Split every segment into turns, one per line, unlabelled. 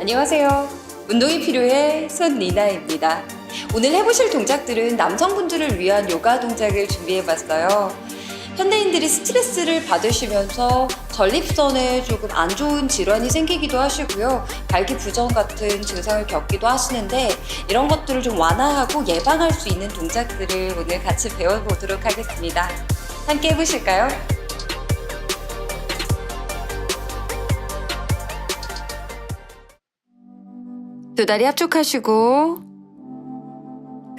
안녕하세요. 운동이 필요해 손 리나입니다. 오늘 해보실 동작들은 남성분들을 위한 요가 동작을 준비해봤어요. 현대인들이 스트레스를 받으시면서 전립선에 조금 안 좋은 질환이 생기기도 하시고요. 발기 부전 같은 증상을 겪기도 하시는데 이런 것들을 좀 완화하고 예방할 수 있는 동작들을 오늘 같이 배워보도록 하겠습니다. 함께 해보실까요? 두 다리 합축하시고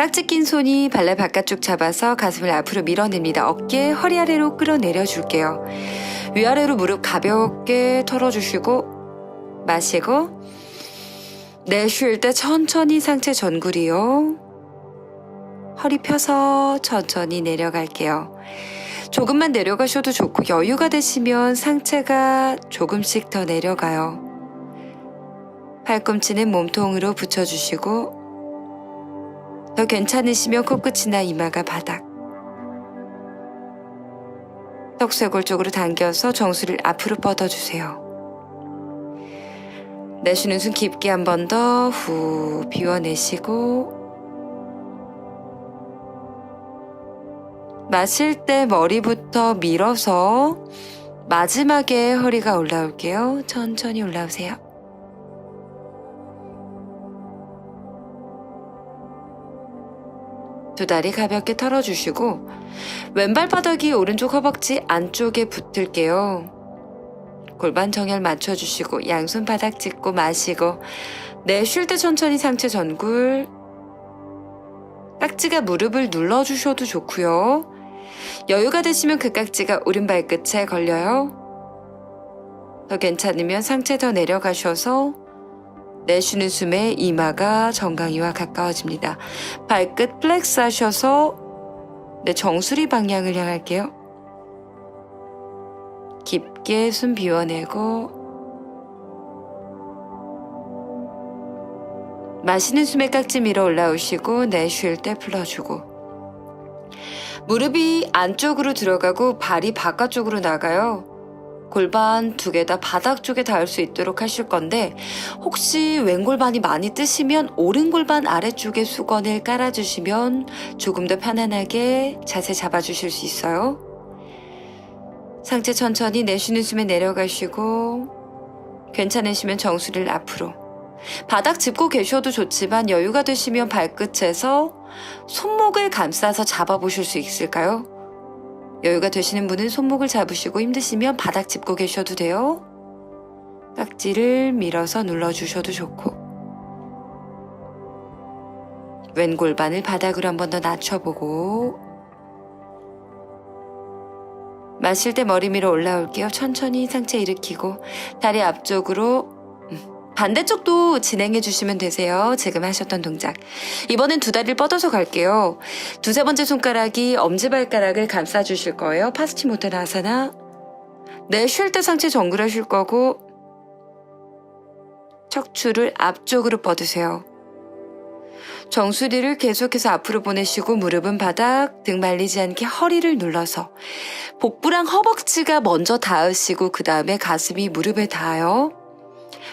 깍지 낀 손이 발레 바깥쪽 잡아서 가슴을 앞으로 밀어냅니다. 어깨 허리 아래로 끌어내려 줄게요. 위아래로 무릎 가볍게 털어주시고 마시고 내쉴 때 천천히 상체 전굴이요. 허리 펴서 천천히 내려갈게요. 조금만 내려가셔도 좋고 여유가 되시면 상체가 조금씩 더 내려가요. 팔꿈치는 몸통으로 붙여주시고 더 괜찮으시면 코끝이나 이마가 바닥 턱쇄골 쪽으로 당겨서 정수리를 앞으로 뻗어주세요. 내쉬는 숨 깊게 한 번 더 후 비워내시고 마실 때 머리부터 밀어서 마지막에 허리가 올라올게요. 천천히 올라오세요. 두 다리 가볍게 털어주시고 왼발 바닥이 오른쪽 허벅지 안쪽에 붙을게요. 골반 정렬 맞춰주시고 양손 바닥 짚고 마시고 내쉴 때 천천히 상체 전굴 깍지가 무릎을 눌러주셔도 좋고요. 여유가 되시면 그 깍지가 오른발 끝에 걸려요. 더 괜찮으면 상체 더 내려가셔서 내쉬는 숨에 이마가 정강이와 가까워집니다. 발끝 플렉스 하셔서 내 정수리 방향을 향할게요. 깊게 숨 비워내고 마시는 숨에 깍지 밀어 올라오시고 내쉴 때 풀어주고 무릎이 안쪽으로 들어가고 발이 바깥쪽으로 나가요. 골반 두 개 다 바닥 쪽에 닿을 수 있도록 하실 건데 혹시 왼 골반이 많이 뜨시면 오른 골반 아래쪽에 수건을 깔아주시면 조금 더 편안하게 자세 잡아주실 수 있어요. 상체 천천히 내쉬는 숨에 내려가시고 괜찮으시면 정수리를 앞으로 바닥 짚고 계셔도 좋지만 여유가 되시면 발끝에서 손목을 감싸서 잡아보실 수 있을까요? 여유가 되시는 분은 손목을 잡으시고 힘드시면 바닥 짚고 계셔도 돼요. 깍지를 밀어서 눌러주셔도 좋고. 왼 골반을 바닥으로 한 번 더 낮춰보고. 마실 때 머리 위로 올라올게요. 천천히 상체 일으키고 다리 앞쪽으로 음, 반대쪽도 진행해 주시면 되세요. 지금 하셨던 동작. 이번엔 두 다리를 뻗어서 갈게요. 두세 번째 손가락이 엄지발가락을 감싸 주실 거예요. 파스티모테나사나. 네, 쉴 때 상체 정글하실 거고 척추를 앞쪽으로 뻗으세요. 정수리를 계속해서 앞으로 보내시고 무릎은 바닥, 등 말리지 않게 허리를 눌러서 복부랑 허벅지가 먼저 닿으시고 그 다음에 가슴이 무릎에 닿아요.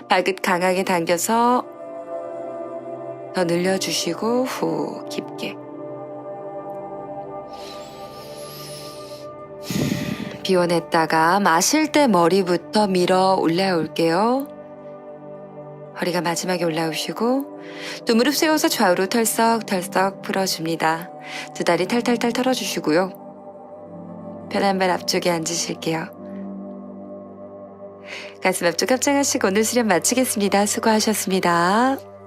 발끝 강하게 당겨서 더 늘려주시고 후 깊게 비워냈다가 마실 때 머리부터 밀어 올라올게요. 허리가 마지막에 올라오시고 두 무릎 세워서 좌우로 털썩털썩 풀어줍니다. 두 다리 탈탈탈 털어주시고요. 편한 발 앞쪽에 앉으실게요. 가슴 앞쪽 합장하시고 오늘 수련 마치겠습니다. 수고하셨습니다.